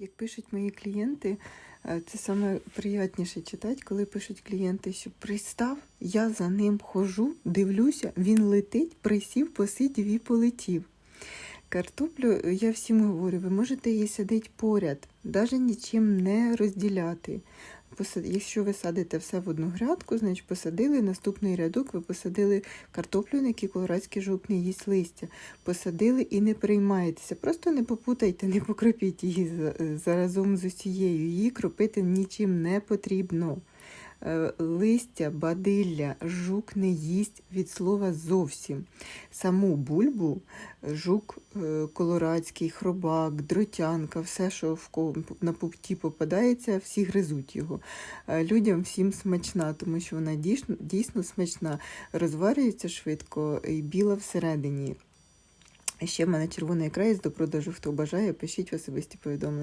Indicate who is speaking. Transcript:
Speaker 1: Як пишуть мої клієнти, е, це саме приятніше читати, коли пишуть клієнти, що пристав, я за ним хожу, дивлюся, він летить, присів, посидів і полетів. Картоплю е, я всім говорю, ви можете її садити поряд, навіть нічим не розділяти. Якщо ви садите все в одну грядку, значить посадили наступний рядок, ви посадили картоплю, на якій колорадський жук їсть листя. Посадили і не приймаєтеся. Просто не попутайте, не покропіть її заразом з усією. Її кропити нічим не потрібно. Е, Листя, бадилля, жук не їсть від слова зовсім. Саму бульбу, жук е, колорадський, хробак, дротянка, все, що на пупті попадається, всі гризуть його. Е, Людям всім смачна, тому що вона дійсно, дійсно смачна, розварюється швидко і біла всередині. Ще в мене червоний край до продажу. Хто бажає, пишіть в особисті повідомлення.